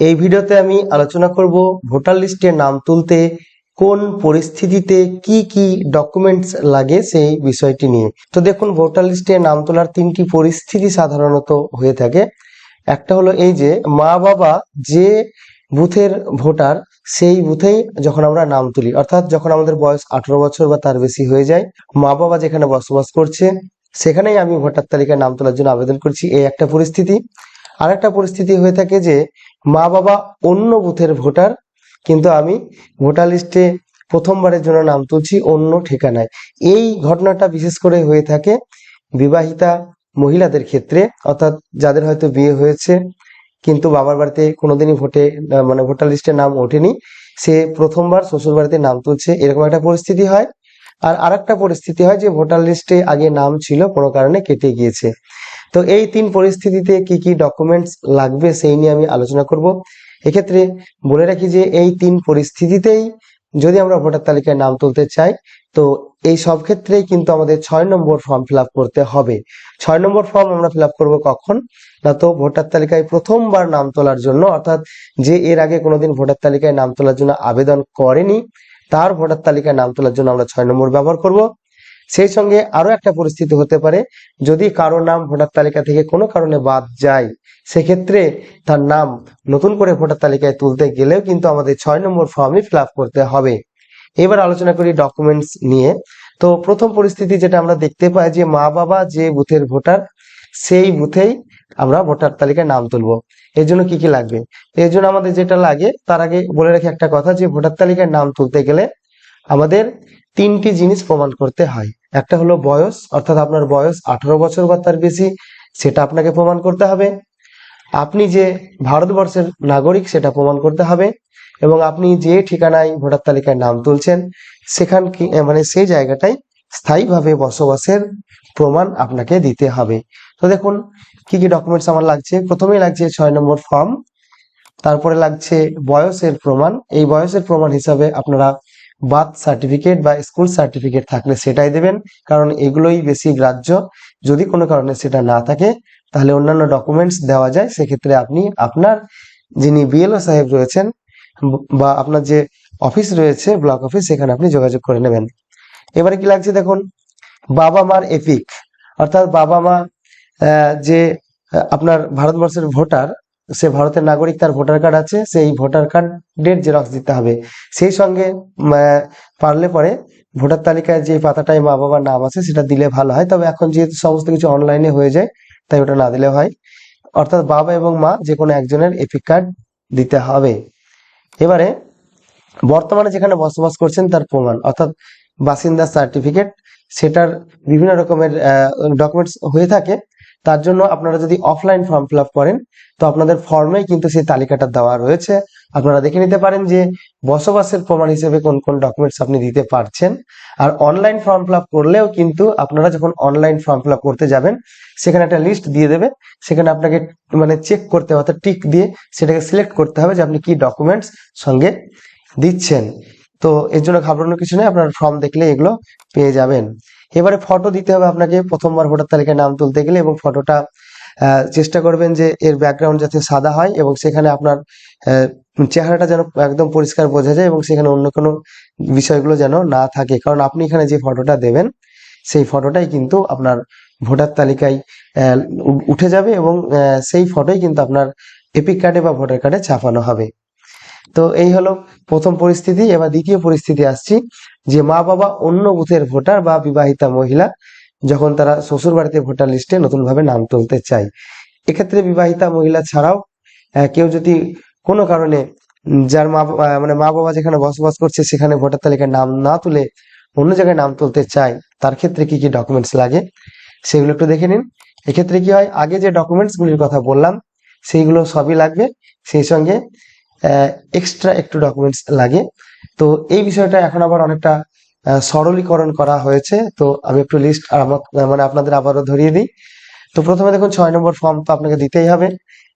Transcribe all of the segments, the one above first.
এই ভিডিওতে আমি আলোচনা করব ভোটার লিস্টে নাম তুলতে কোন পরিস্থিতিতে কি কি ডকুমেন্টস লাগে সেই বিষয়টি নিয়ে। তো দেখুন, ভোটার লিস্টে নাম তোলার তিনটি পরিস্থিতি সাধারণত হয়ে থাকে। একটা হলো এই যে, মা বাবা যে বুথের ভোটার, সেই বুথেই যখন আমরা নাম তুলি, অর্থাৎ যখন আমাদের বয়স আঠারো বছর বা তার বেশি হয়ে যায়, মা বাবা যেখানে বসবাস করছে, সেখানেই আমি ভোটার তালিকায় নাম তোলার জন্য আবেদন করছি। এই একটা পরিস্থিতি। আর একটা পরিস্থিতি হয়ে থাকে যে মা বাবা অন্য বুথের ভোটার, কিন্তু আমি ভোটার লিস্টে প্রথমবারের জন্য নাম তুলছি অন্য ঠিকানায়। এই ঘটনাটা বিশেষ করে হয়ে থাকে বিবাহিতা মহিলাদের ক্ষেত্রে, অর্থাৎ যাদের হয়তো বিয়ে হয়েছে, কিন্তু বাবার বাড়িতে কোনোদিনই ভোটে মানে ভোটার লিস্টে নাম ওঠেনি, সে প্রথমবার শ্বশুর বাড়িতে নাম তুলছে, এরকম একটা পরিস্থিতি হয়। আর আরেকটা পরিস্থিতি হয় যে ভোটার লিস্টে আগে নাম ছিল, কোনো কারণে কেটে গিয়েছে। তো এই তিন পরিস্থিতিতে কি কি ডকুমেন্টস লাগবে সেই নিয়ে আমি আলোচনা করব। এক্ষেত্রে বলে রাখি যে এই তিন পরিস্থিতিতেই যদি আমরা ভোটার তালিকায় নাম তুলতে চাই, তো এই সব ক্ষেত্রেই কিন্তু আমাদের ছয় নম্বর ফর্ম ফিল করতে হবে। ছয় নম্বর ফর্ম আমরা ফিল করব কখন? না তো ভোটার তালিকায় প্রথমবার নাম তোলার জন্য, অর্থাৎ যে এর আগে কোনোদিন ভোটার তালিকায় নাম তোলার জন্য আবেদন করেনি তার ভোটার তালিকায় নাম তোলার জন্য আমরা ছয় নম্বর ব্যবহার করব। সেই সঙ্গে আরও একটা পরিস্থিতি হতে পারে, যদি কারও নাম ভোটার তালিকা থেকে কোনো কারণে বাদ যায়, সেক্ষেত্রে তার নাম নতুন করে ভোটার তালিকায় তুলতে গেলেও কিন্তু আমাদের ছয় নম্বর ফর্মই ফিল করতে হবে। এবার আলোচনা করি ডকুমেন্টস নিয়ে। তো প্রথম পরিস্থিতি যেটা আমরা দেখতে পাই যে মা বাবা যে বুথের ভোটার, সেই বুথেই আমরা ভোটার তালিকায় নাম তুলবো। এর জন্য কি কি লাগবে? এর জন্য আমাদের যেটা লাগে, তার আগে বলে রাখি একটা কথা যে, ভোটার তালিকায় নাম তুলতে গেলে আমাদের তিনটি জিনিস প্রমাণ করতে হয়। একটা হলো বয়স, অর্থাৎ আপনার বয়স আঠারো বছর বা তার বেশি, সেটা আপনাকে প্রমাণ করতে হবে। আপনি যে ভারতবর্ষের নাগরিক, সেটা প্রমাণ করতে হবে। এবং আপনি যে ঠিকানায় ভোটার তালিকায় নাম তুলছেন, সেখান মানে সেই জায়গাটাই স্থায়ীভাবে বসবাসের প্রমাণ আপনাকে দিতে হবে। তো দেখুন, কি কি ডকুমেন্টস আমার লাগছে? প্রথমেই লাগছে ছয় নম্বর ফর্ম তারপরে লাগছে বয়সের প্রমাণ। এই বয়সের প্রমাণ হিসাবে আপনারা বার্থ সার্টিফিকেট বা স্কুল সার্টিফিকেট থাকলে সেটাই দেবেন, কারণ এগুলোই বেশি গ্রাহ্য। যদি কোনো কারণে সেটা না থাকে, তাহলে অন্যান্য ডকুমেন্টস দেওয়া যায়। সেক্ষেত্রে আপনি আপনার যিনি বিএলও সাহেব রয়েছেন, বা আপনার যে অফিস রয়েছে ব্লক অফিস সেখানে আপনি যোগাযোগ করে নেবেন। এবারে কি লাগছে দেখুন? বাবা মার এপিক, অর্থাৎ বাবা মা যে আপনার ভারতবর্ষের ভোটার, সে ভারতের নাগরিক, তার ভোটার কার্ড আছে সেই ভোটার কার্ডের জেরক্স দিতে হবে। সেই সঙ্গে পারলে পরে ভোটার তালিকায় যে পাতাটায় মা বাবার নাম আছে, সেটা দিলে ভালো হয়। তবে এখন যেহেতু সমস্ত কিছু অনলাইনে হয়ে যায়, তাই ওটা না দিলে হয়। অর্থাৎ বাবা এবং মা যে কোনো একজনের এপিক কার্ড দিতে হবে। এবারে, বর্তমানে যেখানে বসবাস করছেন, তার প্রমাণ। অর্থাৎ বাসিন্দা সার্টিফিকেট সেটার বিভিন্ন রকমের ডকুমেন্টস হয়ে থাকে। তার জন্য আপনারা যদি অফলাইন ফর্ম ফিল করেন, তো আপনাদের ফর্মেই কিন্তু সেই তালিকাটা দেওয়া রয়েছে। আপনারা দেখে নিতে পারেন যে বসবাসের প্রমাণ হিসেবে কোন কোন ডকুমেন্টস আপনি দিতে পারছেন। আর অনলাইন ফর্ম ফিল করলেও কিন্তু আপনারা যখন অনলাইন ফর্ম ফিল করতে যাবেন, সেখানে একটা লিস্ট দিয়ে দেবে। সেখানে আপনাকে মানে চেক করতে হবে, অর্থাৎ টিক দিয়ে সেটাকে সিলেক্ট করতে হবে যে আপনি কি ডকুমেন্টস সঙ্গে দিচ্ছেন। তো এর জন্য ঘাবড়ানোর কিছু নেই, আপনার ফর্ম দেখলে এগুলো পেয়ে যাবেন। এবারে ফটো দিতে হবে আপনাকে, প্রথমবার ভোটার তালিকায় নাম তুলতে গেলে এবং ফটোটা চেষ্টা করবেন যে এর ব্যাকগ্রাউন্ড যাতে সাদা হয় এবং সেখানে আপনার চেহারাটা যেন একদম পরিষ্কার বোঝা যায় এবং সেখানে অন্য কোনো বিষয়গুলো যেন না থাকে। কারণ আপনি এখানে যে ফটোটা দেবেন, সেই ফটোটাই কিন্তু আপনার ভোটার তালিকায় উঠে যাবে এবং সেই ফটোই কিন্তু আপনার এপিক কার্ডে বা ভোটার কার্ডে ছাপানো হবে। তো এই হলো প্রথম পরিস্থিতি, এবার দ্বিতীয় পরিস্থিতি আসছি, যে মা বাবা অন্য বুথের ভোটার বা বিবাহিতা মহিলা যখন তারা শ্বশুর বাড়িতে ভোটার লিস্টে নতুন ভাবে নাম তুলতে চায়। এক্ষেত্রে বিবাহিতা মহিলা ছাড়াও কেউ যদি কোনো কারণে যার মা মানে মা বাবা যেখানে বসবাস করছে সেখানে ভোটার তালিকায় নাম না তুলে অন্য জায়গায় নাম তুলতে চায়, তার ক্ষেত্রে কি কি ডকুমেন্টস লাগে? সেগুলো একটু দেখে নিন। এক্ষেত্রে কি হয়, আগে যে ডকুমেন্টস গুলির কথা বললাম, সেইগুলো সবই লাগবে। সেই সঙ্গে এক্সট্রা একটু ডকুমেন্টস লাগে। তো এই বিষয়টা এখন আবার অনেকটা সরলীকরণ করা হয়েছে। তো আমি একটু লিস্ট মানে আপনাদের আবারও ধরিয়ে দিই। তো প্রথমে দেখুন, ছয় নম্বর ফর্ম তো আপনাকে দিতেই হবে।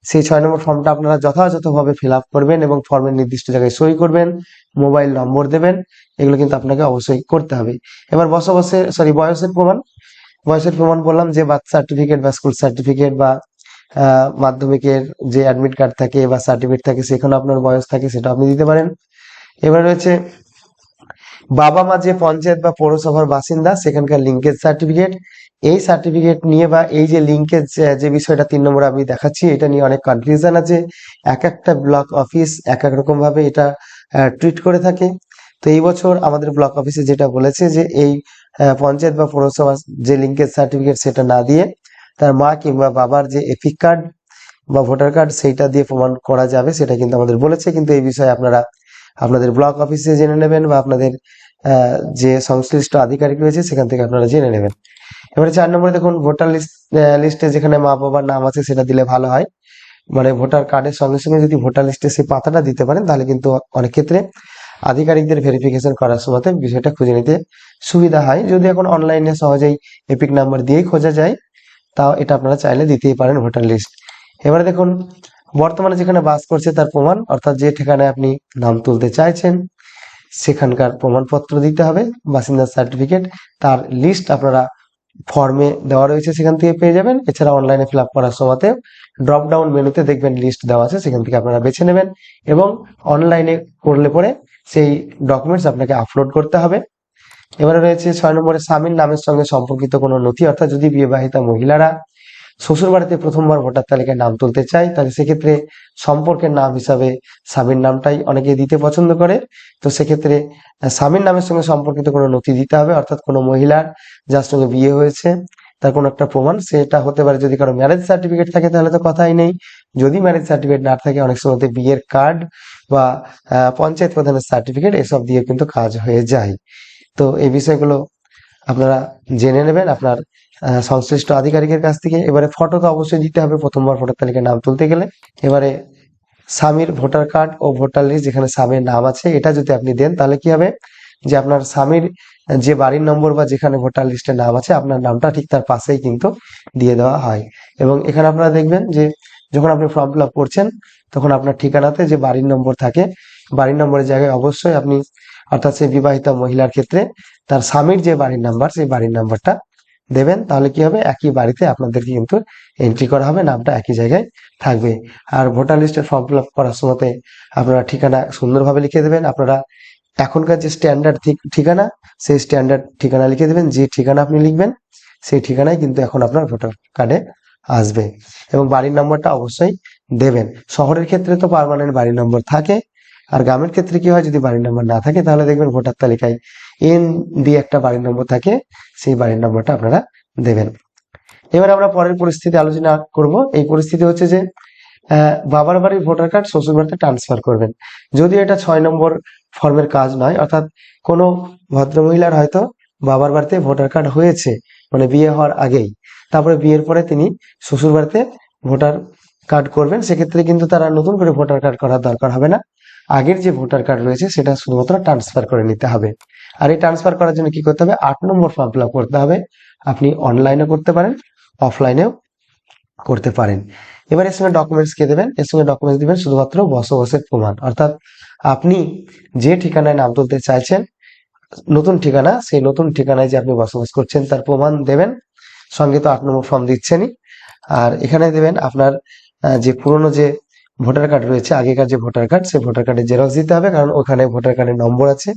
সেই ছয় নম্বর ফর্মটা আপনারা যথাযথভাবে ফিল আপ করবেন এবং ফর্মের নির্দিষ্ট জায়গায় সই করবেন মোবাইল নম্বর দেবেন, এগুলো কিন্তু আপনাকে অবশ্যই করতে হবে। এবার বসবাসের সরি বয়সের প্রমাণ। বয়সের প্রমাণ বললাম যে বার্থ সার্টিফিকেট বা স্কুল সার্টিফিকেট বা মাধ্যমিকের যে অ্যাডমিট কার্ড থাকে বা সার্টিফিকেট থাকে সেখানে আপনার বয়স থাকে সেটা আপনি দিতে পারেন। এবার রয়েছে, বাবা মা যে পঞ্চায়েত বা পৌরসভার বাসিন্দা, সেখানকার লিঙ্কেজ সার্টিফিকেট এই সার্টিফিকেট নিয়ে বা এই যে লিঙ্কেজ যে বিষয়টা তিন নম্বরে আমি দেখাচ্ছি, এটা নিয়ে অনেক কনফিউশন আছে। এক একটা ব্লক অফিস এক এক রকম ভাবে এটা ট্রিট করে থাকে। তো এই বছর আমাদের ব্লক অফিসে যেটা বলেছে যে এই পঞ্চায়েত বা পৌরসভা যে লিঙ্কেজ সার্টিফিকেট সেটা না দিয়ে তার মা কিংবা বাবার যে এপিক কার্ড বা ভোটার কার্ড সেইটা দিয়ে প্রমাণ করা যাবে, সেটা কিন্তু আমাদের বলেছে। কিন্তু এই বিষয়ে আপনারা আপনাদের ব্লক অফিসে জেনে নেবেন বা আপনাদের যে সংশ্লিষ্ট আধিকারিক রয়েছে, সেখান থেকে আপনারা জেনে নেবেন। এবারে চার নম্বরে দেখুন ভোটার লিস্ট লিস্টে যেখানে মা বাবার নাম আছে, সেটা দিলে ভালো হয়। মানে ভোটার কার্ডের সঙ্গে সঙ্গে যদি ভোটার লিস্টে সেই পাতাটা দিতে পারেন, তাহলে কিন্তু অনেক ক্ষেত্রে আধিকারিকদের ভেরিফিকেশন করার সময় বিষয়টা খুঁজে নিতে সুবিধা হয়। যদি এখন অনলাইনে সহজেই এপিক নাম্বার দিয়েই খোঁজা যায় তাও এটা আপনারা চাইলে দিতেই পারেন ভোটার লিস্ট। এবারে দেখুন, বর্তমানে যেখানে বাস করছে তার প্রমাণ, অর্থাৎ যে ঠিকানায় আপনি নাম তুলতে চাইছেন, সেখানকার প্রমাণপত্র দিতে হবে বাসিন্দার সার্টিফিকেট, তার লিস্ট আপনারা ফর্মে দেওয়া রয়েছে সেখান থেকে পেয়ে যাবেন। এছাড়া অনলাইনে ফিল আপ করার সময়তে ড্রপ ডাউন মেনুতে দেখবেন লিস্ট দেওয়া আছে, সেখান থেকে আপনারা বেছে নেবেন এবং অনলাইনে করলে পরে সেই ডকুমেন্টস আপনাকে আপলোড করতে হবে। এবারে রয়েছে ছয় নম্বরে স্বামীর নামের সঙ্গে সম্পর্কিত কোনো নথি, অর্থাৎ যদি বিবাহিতা মহিলারা শ্বশুর বাড়িতে প্রথমবার ভোটার তালিকায় নাম তুলতে চায়, তাহলে সেক্ষেত্রে সম্পর্কের নাম হিসাবে স্বামীর নামটাই অনেকে দিতে পছন্দ করে। তো সেক্ষেত্রে স্বামীর নামের সঙ্গে সম্পর্কিত কোনো নথি দিতে হবে, অর্থাৎ কোনো মহিলার যার সঙ্গে বিয়ে হয়েছে, তার কোনো একটা প্রমাণ, সেটা হতে পারে যদি কারও ম্যারেজ সার্টিফিকেট থাকে, তাহলে তো কথাই নেই। যদি ম্যারেজ সার্টিফিকেট না থাকে, অনেক সময় বিয়ের কার্ড বা পঞ্চায়েত প্রধানের সার্টিফিকেট এসব দিয়ে কিন্তু কাজ হয়ে যায়। তো এই বিষয়গুলো আপনারা জেনে নেবেন। আপনার সংশ্লিষ্ট আধিকারিকের কাছ থেকে। এবারে ফটো তো অবশ্যই দিতে হবে প্রথমবার ভোটার তালিকায় নাম তুলতে গেলে। এবারে স্বামীর ভোটার কার্ড ও ভোটার লিস্ট যেখানে স্বামীর নাম আছে, এটা যদি আপনি দেন, তাহলে কি হবে? যে আপনার স্বামীর যে বাড়ির নম্বর বা যেখানে ভোটার লিস্টে নাম আছে, আপনার নামটা ঠিক তার পাশেই কিন্তু দিয়ে দেওয়া হয়। এবং এখানে আপনারা দেখবেন যে, যখন আপনি ফর্ম ফিল করছেন, তখন আপনার ঠিকানাতে যে বাড়ির নম্বর থাকে, বাড়ির নম্বরের জায়গায় অবশ্যই আপনি অর্থাৎ সেই বিবাহিতা মহিলার ক্ষেত্রে তার স্বামীর যে বাড়ির নাম্বার সেই বাড়ির নাম্বারটা দেবেন। তাহলে কি হবে? একই বাড়িতে আপনাদেরকে কিন্তু এন্ট্রি করা হবে, নামটা একই জায়গায় থাকবে। আর ভোটার লিস্টের ফর্ম ফিল আপ করার সময় আপনারা ঠিকানা সুন্দরভাবে লিখে দেবেন। আপনারা এখনকার যে স্ট্যান্ডার্ড ঠিকানা, সেই স্ট্যান্ডার্ড ঠিকানা লিখে দেবেন। যে ঠিকানা আপনি লিখবেন, সেই ঠিকানায় কিন্তু এখন আপনার ভোটার কার্ডে আসবে। এবং বাড়ির নম্বরটা অবশ্যই দেবেন। শহরের ক্ষেত্রে তো পার্মানেন্ট বাড়ির নম্বর থাকে। আর গ্রামের ক্ষেত্রে কি হয়, যদি বাড়ির নম্বর না থাকে, তাহলে দেখবেন ভোটার তালিকায় এন দিয়ে একটা বাড়ির নম্বর থাকে, সেই বাড়ির নম্বরটা আপনারা দেবেন। এবার আমরা পরের পরিস্থিতি আলোচনা করব। এই পরিস্থিতি হচ্ছে যে বাবার বাড়ির ভোটার কার্ড শ্বশুর বাড়িতে ট্রান্সফার করবেন। যদি এটা ছয় নম্বর ফর্মের কাজ নয়, অর্থাৎ কোনো ভদ্রমহিলার হয়তো বাবার বাড়িতে ভোটার কার্ড হয়েছে মানে বিয়ে হওয়ার আগেই, তারপরে বিয়ের পরে তিনি শ্বশুর বাড়িতে ভোটার কার্ড করবেন, সেক্ষেত্রে কিন্তু তারা নতুন করে ভোটার কার্ড করার দরকার হবে না। আগের যে ভোটার কার্ড রয়েছে, সেটা শুধুমাত্র ট্রান্সফার করে নিতে হবে। আর এই ট্রান্সফার করার জন্য কি করতে হবে? আট নম্বর ফর্ম ফিল করতে হবে। আপনি অনলাইনে করতে পারেন অফলাইনেও করতে পারেন। এবার এর সঙ্গে ডকুমেন্টস কে দেবেন। এর সঙ্গে ডকুমেন্টস দিবেন শুধুমাত্র বসবাসের প্রমাণ। অর্থাৎ আপনি যে ঠিকানায় নাম তুলতে চাইছেন, নতুন ঠিকানা, সেই নতুন ঠিকানায় যে আপনি বসবাস করছেন, তার প্রমাণ দেবেন। সঙ্গে তো আট নম্বর ফর্ম দিচ্ছেনই। আর এখানে দেবেন আপনার যে পুরনো যে ভোটার কার্ড রয়েছে, আগেকার যে ভোটার কার্ড, সেই ভোটার কার্ডে জেরক্স দিতে হবে, কারণ ওখানে ভোটার কার্ডের নম্বর আছে,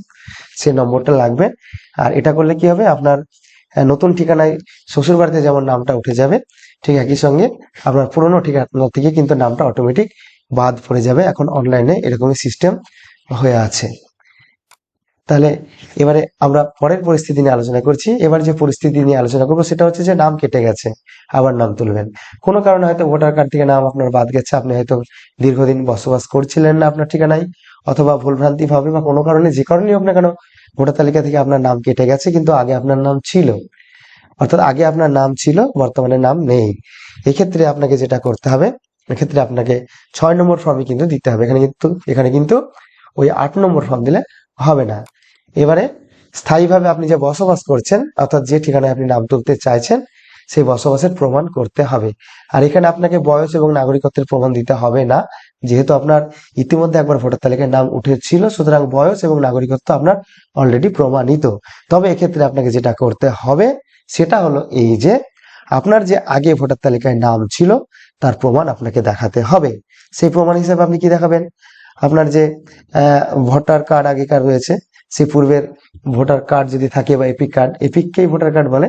সেই নম্বরটা লাগবে। আর এটা করলে কি হবে? আপনার নতুন ঠিকানায় শ্বশুর বাড়িতে যেমন নামটা উঠে যাবে, ঠিক একই সঙ্গে আপনার পুরনো ঠিকানা থেকে কিন্তু নামটা অটোমেটিক বাদ পড়ে যাবে। এখন অনলাইনে এরকমই সিস্টেম হয়ে আছে। তাহলে এবারে আমরা পরের পরিস্থিতি নিয়ে আলোচনা করছি। এবার যে পরিস্থিতি নিয়ে আলোচনা করব সেটা হচ্ছে যে নাম কেটে গেছে, আবার নাম তুলবেন। কোনো কারণে হয়তো ভোটার কার্ড থেকে নাম আপনার বাদ গেছে, আপনি হয়তো দীর্ঘদিন বসবাস করছিলেন না আপনার ঠিকানায়, অথবা ভুলভ্রান্তি ভাবে বা কোনো কারণে, যে কারণেই হোক না কেন, ভোটার তালিকা থেকে আপনার নাম কেটে গেছে, কিন্তু আগে আপনার নাম ছিল। অর্থাৎ আগে আপনার নাম ছিল, বর্তমানে নাম নেই। এক্ষেত্রে আপনাকে যেটা করতে হবে, এক্ষেত্রে আপনাকে ছয় নম্বর ফর্মই কিন্তু দিতে হবে। এখানে কিন্তু এখানে কিন্তু ওই আট নম্বর ফর্ম দিলে হবে না। এবারে স্থায়ীভাবে আপনি যে বসবাস করছেন, অর্থাৎ যে ঠিকানায় আপনি নাম তুলতে চাইছেন, সেই বসবাসের প্রমাণ করতে হবে। আর এখানে আপনাকে বয়স এবং নাগরিকত্বের প্রমাণ দিতে হবে না। যেহেতু আপনার ইতিমধ্যে একবার ভোটার তালিকায় নাম উঠেছিল, সুতরাং বয়স এবং নাগরিকত্ব আপনার অলরেডি প্রমাণিত। তবে এক্ষেত্রে আপনাকে যেটা করতে হবে, সেটা হলো এই যে আপনার যে আগে ভোটার তালিকায় নাম ছিল, তার প্রমাণ আপনাকে দেখাতে হবে। সেই প্রমাণ হিসেবে আপনি কি দেখাবেন? আপনার যে ভোটার কার্ড আগেকার রয়েছে, সে পূর্বের ভোটার কার্ড যদি থাকে বা এপিক কার্ড এপিককেই ভোটার কার্ড বলে,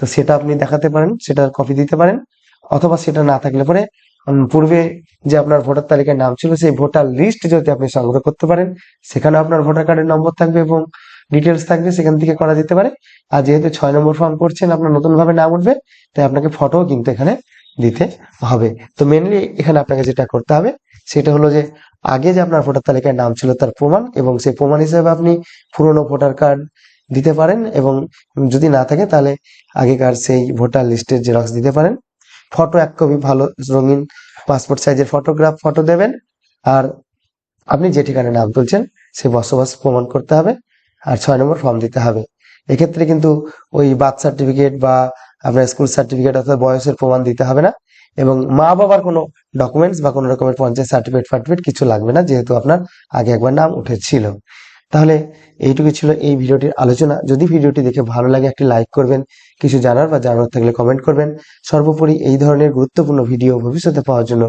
তো সেটা আপনি দেখাতে পারেন, সেটার কপি দিতে পারেন, অথবা সেটা না থাকলে পরে পূর্বে যে আপনার ভোটার তালিকায় নাম ছিল, সেই ভোটার লিস্ট যদি আপনি সংগ্রহ করতে পারেন সেখানে আপনার ভোটার কার্ডের নম্বর থাকবে এবং ডিটেলস থাকবে, সেখান থেকে করা যেতে পারে। আর যেহেতু ছয় নম্বর ফর্ম করছেন, আপনার নতুন ভাবে নাম উঠবে, তাই আপনাকে ফটো কিন্তু এখানে দিতে হবে। তো মেনলি এখানে আপনাকে যেটা করতে হবে, সেটা হলো যে আগে যে আপনার ভোটার তালিকায় নাম ছিল তার প্রমাণ এবং সেই প্রমাণ হিসেবে আপনি পুরনো ভোটার কার্ড দিতে পারেন এবং যদি না থাকে তাহলে আগেকার সেই ভোটার লিস্টের জেরক্স দিতে পারেন। ফটো এক কপি ভালো রঙিন পাসপোর্ট সাইজের ফটোগ্রাফ ফটো দেবেন। আর আপনি যে ঠিকানায় নাম তুলছেন সে বসবাস প্রমাণ করতে হবে আর ছয় নম্বর ফর্ম দিতে হবে। এক্ষেত্রে কিন্তু ওই বার্থ সার্টিফিকেট বা আপনার স্কুল সার্টিফিকেট অর্থাৎ বয়সের প্রমাণ দিতে হবে না। এবং মা বাবার কোনো ডকুমেন্টস বা কোনো রকমের পঞ্চায়েত সার্টিফিকেট ফার্টিফিকেট কিছু লাগবে না, যেহেতু আপনার আগে একবার নাম উঠেছিল। তাহলে এইটুকু ছিল এই ভিডিওটির আলোচনা। যদি ভিডিওটি দেখে ভালো লাগে, একটি লাইক করবেন, কিছু জানার বা জানার থাকলে কমেন্ট করবেন। সর্বোপরি এই ধরনের গুরুত্বপূর্ণ ভিডিও ভবিষ্যতে পাওয়ার জন্য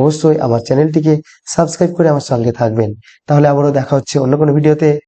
অবশ্যই আমার চ্যানেলটিকে সাবস্ক্রাইব করে আমার সঙ্গে থাকবেন। তাহলে আবারও দেখা হচ্ছে অন্য কোনো ভিডিওতে